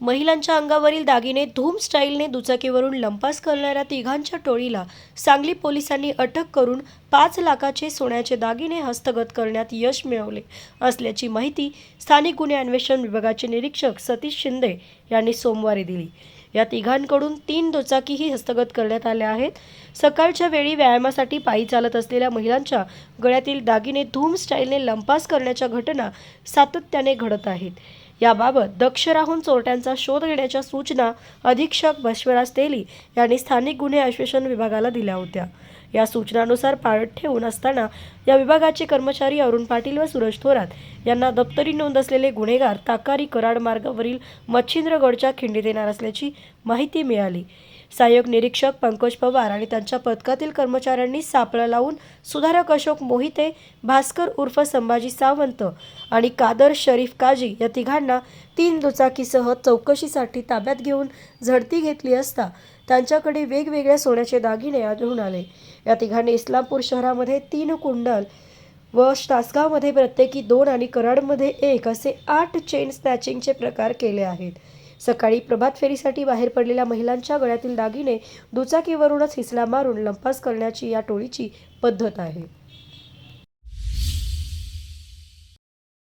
महिलांच्या अंगावरील दागिने धूम स्टाईलने दुचाकीवरून लंपास करणाऱ्या तिघांच्या टोळीला सांगली पोलिसांनी अटक करून पाच लाखाचे सोन्याचे दागिने हस्तगत करण्यात यश मिळवले असल्याची माहिती स्थानिक गुन्हे अन्वेषण विभागाचे निरीक्षक सतीश शिंदे यांनी सोमवारी दिली. या तिघांकडून तीन दुचाकीही हस्तगत करण्यात आल्या आहेत. सकाळच्या वेळी व्यायामासाठी पायी चालत असलेल्या महिलांच्या गळ्यातील दागिने धूम स्टाईलने लंपास करण्याच्या घटना सातत्याने घडत आहेत. याबाबत दक्ष राहून चोरट्यांचा शोध घेण्याच्या सूचना अधीक्षक भश्वराज तेली यांनी स्थानिक गुन्हे अन्वेषण विभागाला दिल्या होत्या. या सूचनानुसार पाळत ठेवून असताना या विभागाचे कर्मचारी अरुण पाटील व सुरज थोरात यांना दप्तरी नोंद असलेले गुन्हेगार ताकारी कराड मार्गावरील मच्छिंद्रगडच्या खिंडीत येणार असल्याची माहिती मिळाली. सहाय्यक निरीक्षक पंकज पवार आणि त्यांच्या पथकातील कर्मचाऱ्यांनी सापळा लावून सुधारक अशोक मोहिते भास्कर उर्फ संभाजी सावंत आणि कादर शरीफ काजी या तिघांना तीन दुचाकीसह चौकशीसाठी ताब्यात घेऊन झडती घेतली असता त्यांच्याकडे वेगवेगळ्या सोन्याचे दागिने आढळून आले. या तिघांनी इस्लामपूर शहरामध्ये तीन कुंडल व तासगावमध्ये प्रत्येकी दोन आणि कराडमध्ये एक असे आठ चेन स्नॅचिंगचे प्रकार केले आहेत. सकाळी प्रभात फेरीसाठी बाहेर पडलेल्या महिलांच्या गळ्यातील दागिने दुचाकीवरूनच हिसला मारून लंपास करण्याची या टोळीची पद्धत आहे.